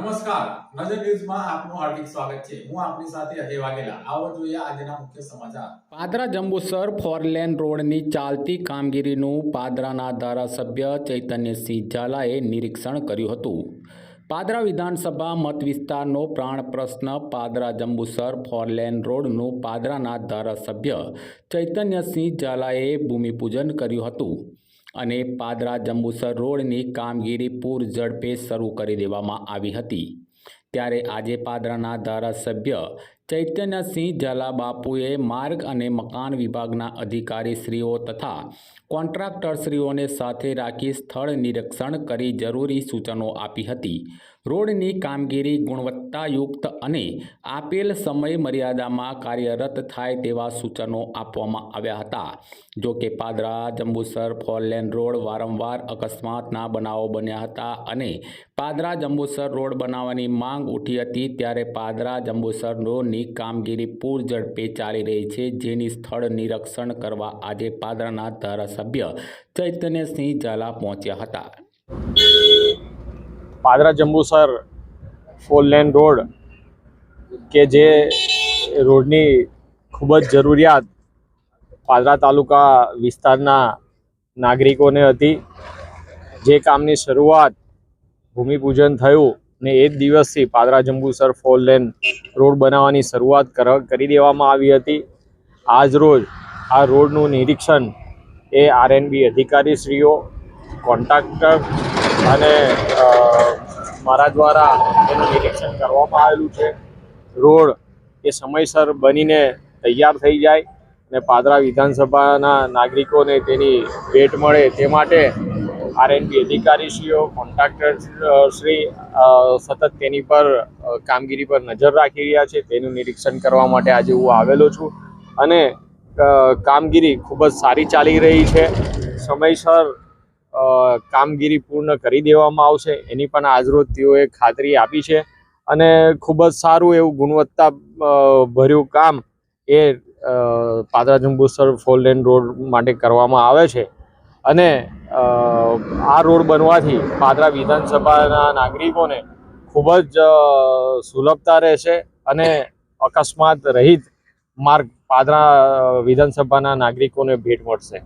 નમસ્કાર. નજર ન્યૂઝમાં આપનું હાર્દિક સ્વાગત છે. હું આપની સાથે અજય વાઘેલા. આવો જોઈએ આજના મુખ્ય સમાચાર. પાદરા જંબુસર ફોરલેન રોડની ચાલતી કામગીરીનું પાદરાના ધારાસભ્ય ચૈતન્યસિંહ ઝાલાએ નિરીક્ષણ કર્યું હતું. પાદરા વિધાનસભા મત વિસ્તારનો પ્રાણ પ્રશ્ન પાદરા જંબુસર ફોરલેન રોડનું પાદરાના ધારાસભ્ય ચૈતન્યસિંહ ઝાલાએ ભૂમિપૂજન કર્યું હતું. અને પાદરા જંબુસર રોડની કામગીરી પૂર ઝડપે શરૂ કરી દેવામાં આવી હતી. ત્યારે આજે પાદરાના ધારાસભ્ય ચૈતન્યસિંહ ઝાલા બાપુએ માર્ગ અને મકાન વિભાગના અધિકારીશ્રીઓ તથા કોન્ટ્રાક્ટરશ્રીઓને સાથે રાખી સ્થળ નિરીક્ષણ કરી જરૂરી સૂચનો આપી હતી. રોડની કામગીરી ગુણવત્તાયુક્ત અને આપેલ સમય મર્યાદામાં કાર્યરત થાય તેવા સૂચનો આપવામાં આવ્યા હતા. જો કે પાદરા, જંબુસર ફોરલેન રોડ વારંવાર અકસ્માતના બનાવો બન્યા હતા અને પાદરા જંબુસર રોડ બનાવવાની માંગ ઉઠી હતી ત્યારે પાદરા જંબુસર રોડની કામગીરી પૂર ઝડપે ચાલી રહી છે. જેની સ્થળ નિરીક્ષણ કરવા આજે પાદરાના ધારાસભ્ય ચૈતન્યસિંહ ઝાલા પહોંચ્યા હતા. Padra Jambusar four lane road કે જે રોડની ખૂબ જ જરૂરિયાત પાદરા તાલુકા વિસ્તારના નાગરિકોને હતી. જે કામની શરૂઆત ભૂમિપૂજન થયું. ને એ જ દિવસથી Padra Jambusar four lane road બનાવવાની શરૂઆત કર- દેવામાં આવી હતી. આજ રોજ આ રોડનું નિરીક્ષણ એ આરએનબી અધિકારીશ્રીઓ, કોન્ટ્રાક્ટર અને મારા દ્વારા એનું નિરીક્ષણ કરવામાં આવેલું છે. રોડ એ સમયસર બનીને તૈયાર થઈ જાય અને પાદરા વિધાનસભાના નાગરિકોને તેની ભેટ મળે તે માટે આરએનબી અધિકારીશ્રીઓ કોન્ટ્રાક્ટર શ્રી સતત તેની પર કામગીરી પર નજર રાખી રહ્યા છે. તેનું નિરીક્ષણ કરવા માટે આજે હું આવેલો છું અને કામગીરી ખૂબ જ સારી ચાલી રહી છે. સમયસર કામગીરી પૂર્ણ કરી દેવામાં આવશે. એની પણ આજરોજ તેઓએ ખાતરી આપી છે અને ખૂબ જ સારું એવું ગુણવત્તા ભર્યું કામ એ Padra Jambusar four lane road માટે કરવામાં આવે છે. અને આ રોડ બનવાથી પાદરા વિધાનસભાના નાગરિકોને ખૂબ જ સુલભતા રહેશે અને અકસ્માત રહિત માર્ગ પાદરા વિધાનસભાના નાગરિકોને ભેટ મળશે.